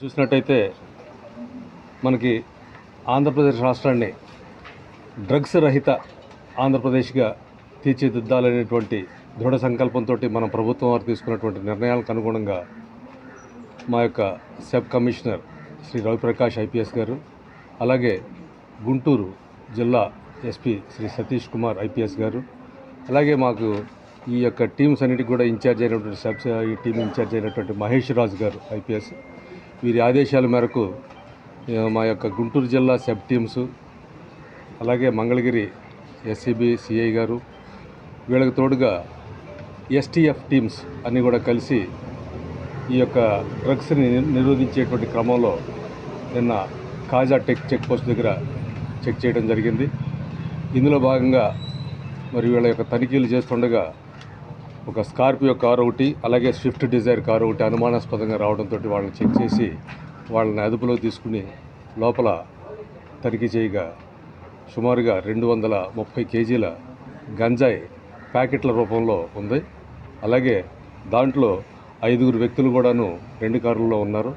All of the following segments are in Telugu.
చూసినట్టయితే మనకి ఆంధ్రప్రదేశ్ రాష్ట్రాన్ని డ్రగ్స్ రహిత ఆంధ్రప్రదేశ్గా తీర్చిదిద్దాలనేటువంటి దృఢ సంకల్పంతో మన ప్రభుత్వం వారు తీసుకున్నటువంటి నిర్ణయాలకు అనుగుణంగా మా యొక్క sub commissioner Shri Raviprakash IPS garu అలాగే గుంటూరు జిల్లా ఎస్పీ శ్రీ సతీష్ కుమార్ ఐపీఎస్ గారు. అలాగే మాకు ఈ యొక్క టీమ్స్ అన్నిటికి కూడా ఇన్ఛార్జ్ అయినటువంటి సబ్ ఈ టీం ఇన్ఛార్జ్ అయినటువంటి మహేష్ రాజు గారు ఐపీఎస్. వీరి ఆదేశాల మేరకు మా యొక్క గుంటూరు జిల్లా సబ్ టీమ్స్ అలాగే మంగళగిరి ఎస్సీబీ సిఐ గారు వీళ్ళకి తోడుగా ఎస్టీఎఫ్ టీమ్స్ అన్నీ కూడా కలిసి ఈ యొక్క డ్రగ్స్ని నిరోధించేటువంటి క్రమంలో నిన్న కాజా టెక్ చెక్ పోస్ట్ దగ్గర చెక్ చేయడం జరిగింది. ఇందులో భాగంగా మరి వీళ్ళ యొక్క తనిఖీలు చేస్తుండగా ఒక స్కార్పియో కారు ఒకటి అలాగే స్విఫ్ట్ డిజైర్ కారు ఒకటి అనుమానాస్పదంగా రావడంతో వాళ్ళని చెక్ చేసి వాళ్ళని అదుపులో తీసుకుని లోపల తనిఖీ చేయగా సుమారుగా రెండు వందల ముప్పై కేజీల గంజాయి ప్యాకెట్ల రూపంలో ఉంది. అలాగే దాంట్లో ఐదుగురు వ్యక్తులు కూడాను రెండు కారుల్లో ఉన్నారు.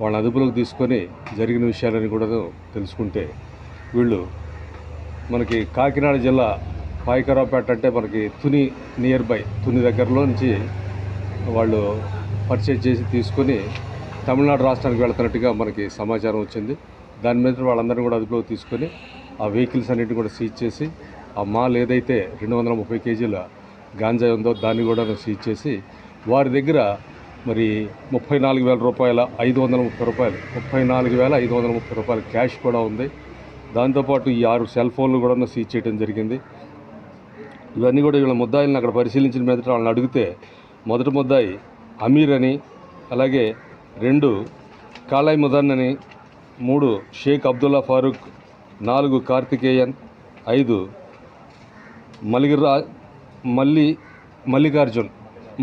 వాళ్ళని అదుపులోకి తీసుకొని జరిగిన విషయాలని కూడా తెలుసుకుంటే వీళ్ళు మనకి కాకినాడ జిల్లా పాయకరావుపేట అంటే మనకి తుని నియర్ బై తుని దగ్గరలో నుంచి వాళ్ళు పర్చేజ్ చేసి తీసుకొని తమిళనాడు రాష్ట్రానికి వెళ్తున్నట్టుగా మనకి సమాచారం వచ్చింది. దాని మీద వాళ్ళందరినీ కూడా అదుపులోకి తీసుకొని ఆ వెహికల్స్ అన్నిటిని కూడా సీజ్ చేసి ఆ మాల్ ఏదైతే రెండు వందల ముప్పై కేజీల గాంజా ఉందో దాన్ని కూడా సీజ్ చేసి వారి దగ్గర మరి ముప్పై నాలుగు వేల రూపాయల ఐదు వందల ముప్పై రూపాయలు. ముప్పై నాలుగు వేల ఐదు వందల ముప్పై రూపాయల క్యాష్ కూడా ఉంది. దాంతోపాటు ఈ ఆరు సెల్ ఫోన్లు కూడా సీజ్ చేయడం జరిగింది. ఇవన్నీ కూడా వీళ్ళ ముద్దాయిలను అక్కడ పరిశీలించిన మీదట వాళ్ళని అడిగితే మొదటి ముద్దాయి అమీర్ అని అలాగే రెండు కాలాయి ముదన్ అని మూడు షేక్ అబ్దుల్లా ఫారూక్ నాలుగు కార్తికేయన్ ఐదు మలిగిరా మల్లి మల్లికార్జున్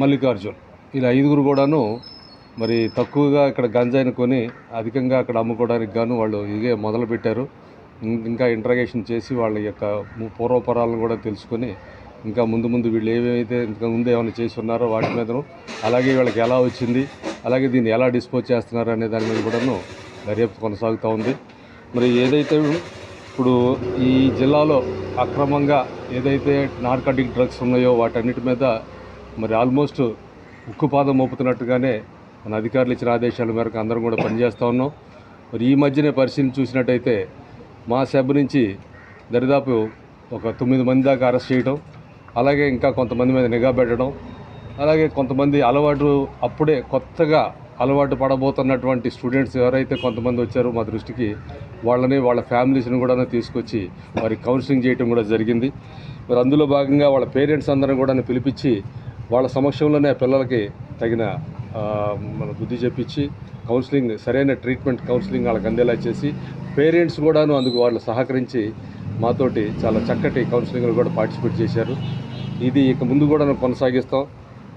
మల్లికార్జున్. ఇలా ఐదుగురు కూడాను మరి తక్కువగా ఇక్కడ గంజాయిని కొని అధికంగా అక్కడ అమ్ముకోవడానికి గాను వాళ్ళు ఇదే మొదలుపెట్టారు. ఇంకా ఇంట్రగేషన్ చేసి వాళ్ళ యొక్క పూర్వపరాలను కూడా తెలుసుకొని ఇంకా ముందు ముందు వీళ్ళు ఏవైతే ఇంకా ముందు ఏమైనా చేసి ఉన్నారో వాటి మీదను అలాగే వీళ్ళకి ఎలా వచ్చింది అలాగే దీన్ని ఎలా డిస్పోజ్ చేస్తున్నారు అనే దాని మీద కూడాను దర్యాప్తు కొనసాగుతూ ఉంది. మరి ఏదైతే ఇప్పుడు ఈ జిల్లాలో అక్రమంగా ఏదైతే నార్కటిక్ డ్రగ్స్ ఉన్నాయో వాటన్నిటి మీద మరి ఆల్మోస్ట్ ఉక్కుపాదం మోపుతున్నట్టుగానే మన అధికారులు ఇచ్చిన ఆదేశాల మేరకు అందరం కూడా పనిచేస్తూ ఉన్నాం. మరి ఈ మధ్యనే పరిశీలన చూసినట్టయితే మా సభ నుంచి దరిదాపు ఒక తొమ్మిది మంది దాకా అరెస్ట్ చేయడం అలాగే ఇంకా కొంతమంది మీద నిఘా పెట్టడం అలాగే కొంతమంది అలవాటు అప్పుడే కొత్తగా అలవాటు పడబోతున్నటువంటి స్టూడెంట్స్ ఎవరైతే కొంతమంది వచ్చారో మా దృష్టికి వాళ్ళని వాళ్ళ ఫ్యామిలీస్ని కూడా తీసుకొచ్చి వారికి కౌన్సిలింగ్ చేయడం కూడా జరిగింది. మరి అందులో భాగంగా వాళ్ళ పేరెంట్స్ అందరం కూడా పిలిపించి వాళ్ళ సమక్షంలోనే ఆ పిల్లలకి తగిన మన బుద్ధి చెప్పించి కౌన్సిలింగ్ సరైన ట్రీట్మెంట్ కౌన్సిలింగ్ వాళ్ళకి అందేలా చేసి పేరెంట్స్ కూడాను అందుకు వాళ్ళు సహకరించి మాతోటి చాలా చక్కటి కౌన్సిలింగ్లు కూడా పార్టిసిపేట్ చేశారు. ఇది ఇక ముందు కూడా కొనసాగిస్తాం.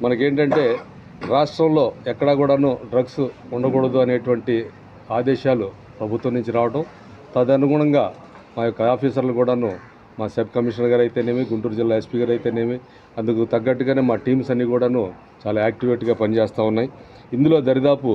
మనకేంటంటే రాష్ట్రంలో ఎక్కడా కూడాను డ్రగ్స్ ఉండకూడదు అనేటువంటి ఆదేశాలు ప్రభుత్వం నుంచి రావడం తదనుగుణంగా మా యొక్క ఆఫీసర్లు కూడాను మా సబ్ కమిషనర్ గారు అయితేనేమి గుంటూరు జిల్లా ఎస్పీ గారు అయితేనేమి అందుకు తగ్గట్టుగానే మా టీమ్స్ అన్నీ కూడాను చాలా యాక్టివేట్గా పనిచేస్తూ ఉన్నాయి. ఇందులో దరిదాపు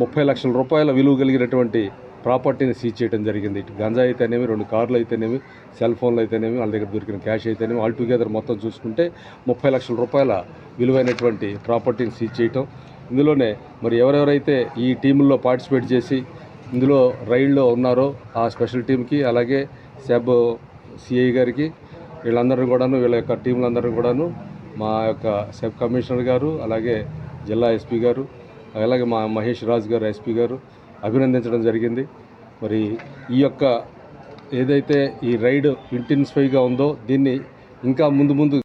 ముప్పై లక్షల రూపాయల విలువ కలిగినటువంటి ప్రాపర్టీని సీజ్ చేయడం జరిగింది. ఇటు గంజా అయితేనేమి రెండు కార్లు అయితేనేమి సెల్ ఫోన్లు అయితేనేమి వాళ్ళ దగ్గర దొరికిన క్యాష్ అయితేనేమి ఆల్ టుగెదర్ మొత్తం చూసుకుంటే ముప్పై లక్షల రూపాయల విలువైనటువంటి ప్రాపర్టీని సీజ్ చేయటం. ఇందులోనే మరి ఎవరెవరైతే ఈ టీముల్లో పార్టిసిపేట్ చేసి ఇందులో రైళ్ళు ఉన్నారో ఆ స్పెషల్ టీంకి అలాగే సెబ్ సిఐ గారికి వీళ్ళందరూ కూడాను వీళ్ళ యొక్క టీంలందరూ కూడాను మా యొక్క సబ్ కమిషనర్ గారు అలాగే జిల్లా ఎస్పీ గారు అలాగే మా మహేష్ రాజు గారు ఎస్పీ గారు అభినందించడం జరిగింది. మరి ఈ యొక్క ఏదైతే ఈ రైడ్ ఇంటెన్సిఫైగా ఉందో దీన్ని ఇంకా ముందు ముందు